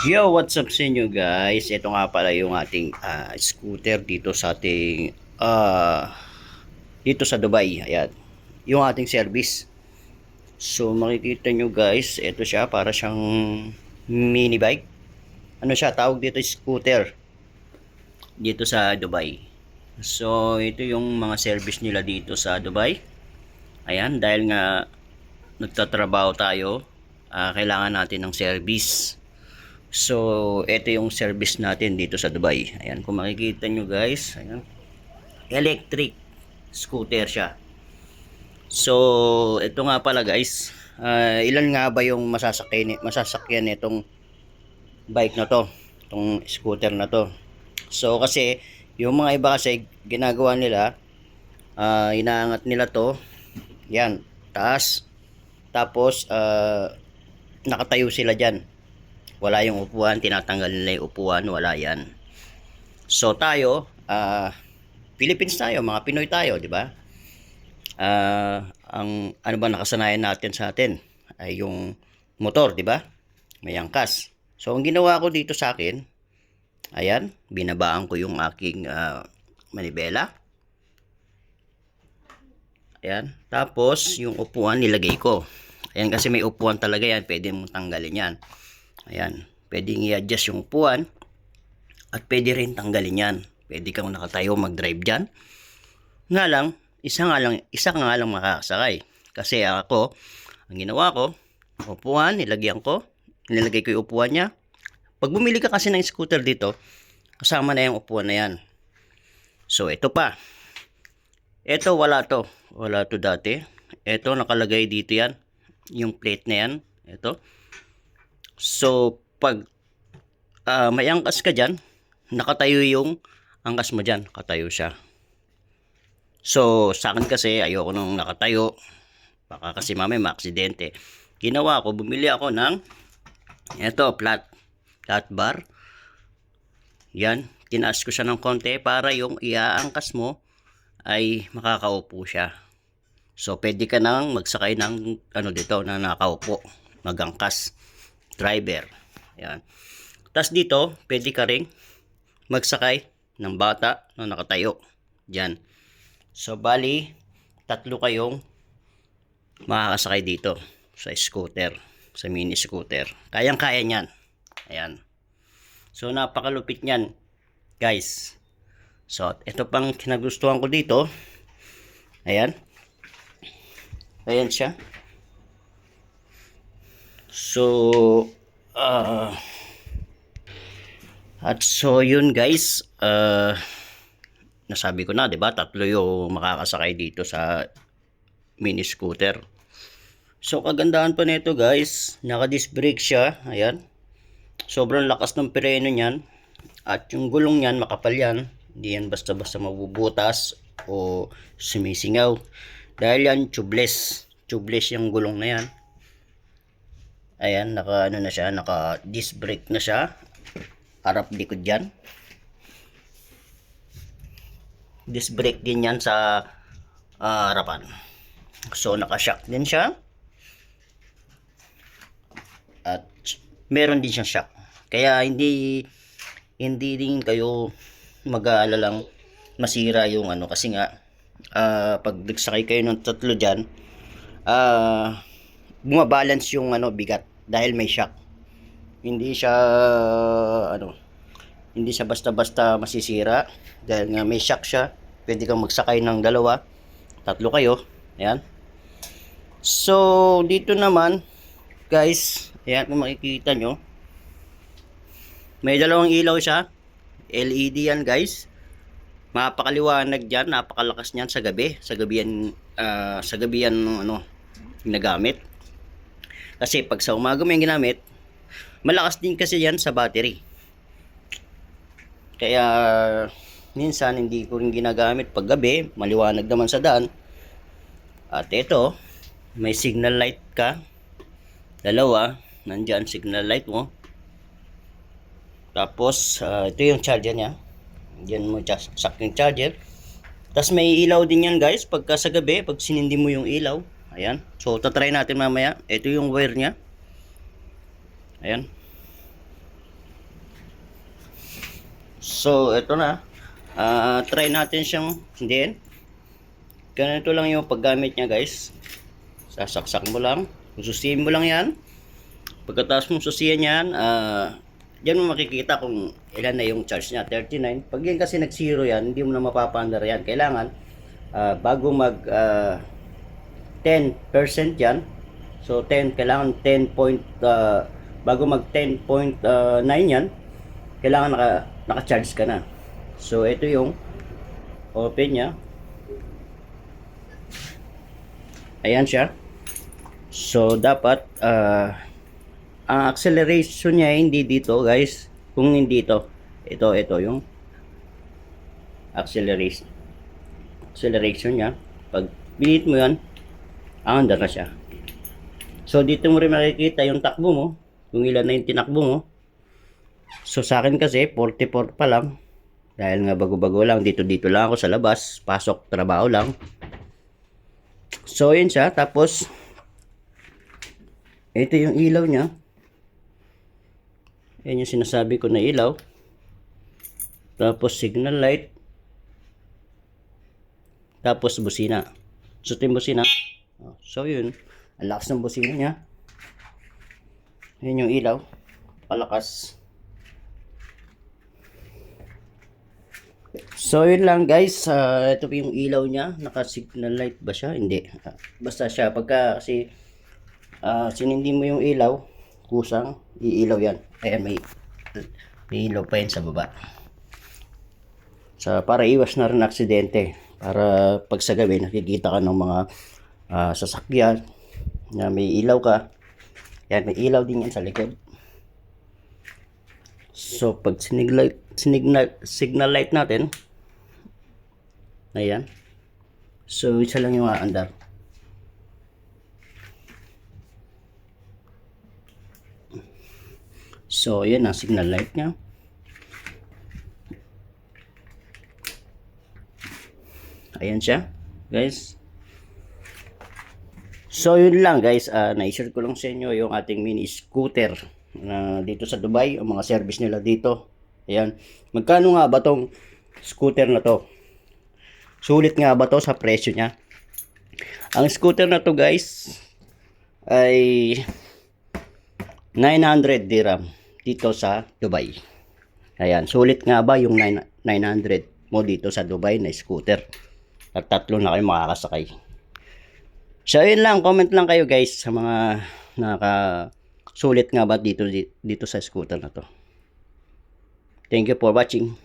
Yo, what's up sa inyo guys? Ito nga pala yung ating ah, scooter dito sa ating ah, dito sa Dubai. Ayan. Yung ating service. So makikita nyo guys, ito siya para siyang mini bike. Ano siya? Tawag dito scooter. Dito sa Dubai. So ito yung mga service nila dito sa Dubai. Ayan, dahil nga nagtatrabaho tayo, ah, kailangan natin ng service. So, ito yung service natin dito sa Dubai. Ayan, kung makikita nyo guys, ayan. Electric scooter siya. So, ito nga pala guys, ah, ilan nga ba yung masasakyan, masasakyan nitong bike na to, itong scooter na to. So, kasi, yung mga iba kasi, ginagawa nila, ah, inaangat nila to, yan, taas, tapos, ah, nakatayo sila dyan wala yung upuan, tinatanggal nila yung upuan, wala yan. So tayo, ah Philippines tayo, mga Pinoy tayo, di ba? Ah, ang ano ba nakasanayan natin sa atin ay yung motor, di ba? May angkas. So ang ginawa ko dito sa akin, ayan, binabaan ko yung aking ah, manibela. Ayan. Tapos, yung upuan nilagay ko. Ayan, kasi may upuan talaga yan. Pwede mong tanggalin yan. Ayan. Pwede i-adjust yung upuan. At pwede rin tanggalin yan. Pwede kang nakatayo mag-drive dyan. Nga lang, isa nga lang, isa nga lang makakasakay. Kasi ako, ang ginawa ko, upuan, nilagyan ko. Nilagay ko yung upuan niya. Pag bumili ka kasi ng scooter dito, kasama na yung upuan na yan. So, ito pa. Ito, wala to. Wala to dati. Ito, nakalagay dito yan. Yung plate na yan. Ito. So, pag ah, may angkas ka dyan, nakatayo yung angkas mo dyan. Nakatayo siya. So, sa akin kasi, ayoko nung nakatayo. Baka kasi mamaya maaksidente. Ginawa ko, bumili ako ng ito, flat, flat bar. Yan, tinaas ko siya ng konti para yung iaangkas mo ay makakaupo siya. So, pwede ka nang magsakay ng ano dito na nakaupo, magangkas, driver. Yan. Tapos dito, pwede ka ring magsakay ng bata na nakatayo. Diyan. So, bali, tatlo kayong makakasakay dito sa scooter, sa mini scooter. Kayang-kaya niyan. Ayan. So, napakalupit niyan, guys. So, ito pang kinagustuhan ko dito. Ayan. Ayan siya. So, ah at so yun guys, uh, nasabi ko na, 'di ba? Tatlo yung makakasakay dito sa mini scooter. So kagandahan pa nito guys, naka-disc brake siya, ayan. Sobrang lakas ng preno niyan. At yung gulong niyan, makapal yan. Hindi yan basta-basta mabubutas o sumisingaw. Dahil yan tubeless. Tubeless yung gulong na yan. Ayan, naka ano na siya, naka disc brake na siya. Harap likod yan. Disc brake din yan sa ah, harapan. So naka-shock din siya. At meron din siyang shock. Kaya hindi hindi din kayo mag-aalalang masira yung ano kasi nga ah, pag nagsakay kayo ng tatlo diyan ah bumabalance yung ano bigat dahil may shock. Hindi siya ano hindi siya basta-basta masisira dahil nga may shock siya. Pwede kang magsakay ng dalawa, tatlo kayo. Ayan. So, dito naman, guys, ayan kung makikita nyo, may dalawang ilaw siya. LED yan, guys. Mapakaliwanag dyan, napakalakas niyan sa gabi. Sa gabi yan, ah, sa gabi yan, ano, ginagamit. Kasi pag sa umaga mo yung ginamit, malakas din kasi yan sa battery. Kaya minsan hindi ko rin ginagamit pag gabi, maliwanag naman sa daan. At ito, may signal light ka. Dalawa, nandyan signal light mo. Tapos, ah, ito yung charger niya. Diyan mo sak yung charger. Tapos may ilaw din yan guys, pagka sa gabi, pag sinindi mo yung ilaw. Ayan. So, tatry natin mamaya. Ito yung wire niya. Ayan. So, ito na. Ah, try natin siyang hindiin. Ganito lang yung paggamit niya guys. Sasaksak mo lang. Susihin mo lang yan. Pagkatapos mong susiyan yan, ah, Diyan mo makikita kung ilan na yung charge niya, 39. Pag yan kasi nag-zero yan, hindi mo na mapapaandar yan. Kailangan, ah, bago mag ah, 10% yan, so 10, kailangan 10 point, ah, bago mag 10.9 yan, kailangan naka, naka-charge ka na. So, ito yung open niya. Ayan siya. So, dapat, ah, ang acceleration niya hindi dito guys kung hindi ito ito ito yung acceleration acceleration niya pag pinit mo yan aandar na siya so dito mo rin makikita yung takbo mo kung ilan na yung tinakbo mo so sa akin kasi 44 pa lang dahil nga bago-bago lang dito dito lang ako sa labas pasok trabaho lang so yun siya tapos ito yung ilaw niya yan yung sinasabi ko na ilaw. Tapos signal light. Tapos busina. So ito yung busina. Oh, So yun. Ang lakas ng busina niya. Yan yung ilaw. Palakas. So yun lang guys. Ah, ito po yung ilaw niya. Naka-signal light ba siya? Hindi. Ah, basta siya. Pagka kasi ah, sinindi mo yung ilaw, kusang, iilaw yan. Ayan, may, may ilaw pa yan sa baba. Sa, para iwas na rin aksidente. Para pag sa gabi, nakikita ka ng mga ah, sasakyan na may ilaw ka. Yan, may ilaw din yan sa likod. So, pag signal, signal, signal light natin, ayan. So, isa lang yung aandar. So, yan ang signal light niya. Ayan siya, guys. So, yun lang guys. Uh, na-share ko lang sa inyo yung ating mini scooter na dito sa Dubai. Ang mga service nila dito. Ayan. Magkano nga ba tong scooter na to? Sulit nga ba to sa presyo niya? Ang scooter na to guys ay 900 dirham dito sa Dubai. Ayan, sulit nga ba yung 9 900 mo dito sa Dubai na scooter? At tatlo na kayo makakasakay. So, yun lang. Comment lang kayo guys sa mga naka sulit nga ba dito dito sa scooter na to. Thank you for watching.